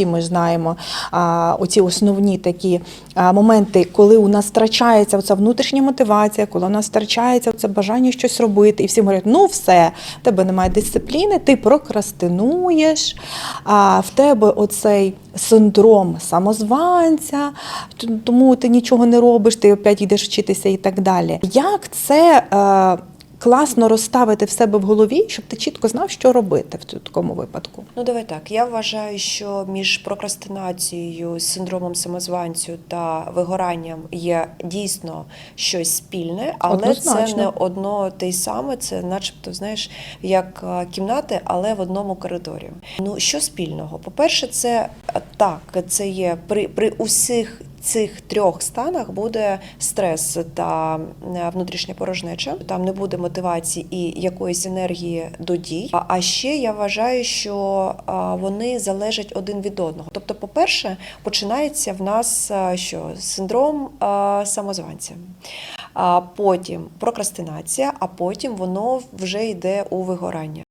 всі ми знаємо оці основні такі моменти, коли у нас втрачається оця внутрішня мотивація, коли у нас втрачається це бажання щось робити, і всі говорять, ну все, в тебе немає дисципліни, ти прокрастинуєш, а в тебе оцей синдром самозванця, тому ти нічого не робиш, ти опять йдеш вчитися і так далі. Як це е, класно розставити в себе в голові, щоб ти чітко знав, що робити в такому випадку? Ну, давай так. Я вважаю, що між прокрастинацією, синдромом самозванцю та вигоранням є дійсно щось спільне, але це не одно те й саме. Це, начебто, знаєш, як е, кімнати, але в одному коридорі. Ну що спільного? По-перше, це е, так, це є при, при усіх. Цих трьох станах буде стрес та е, внутрішня порожнеча. Там не буде мотивації і якоїсь енергії до дій. А- ще я вважаю, що вони залежать один від одного. Тобто, по-перше, починається в нас що синдром самозванця, а потім прокрастинація, а потім воно вже йде у вигорання.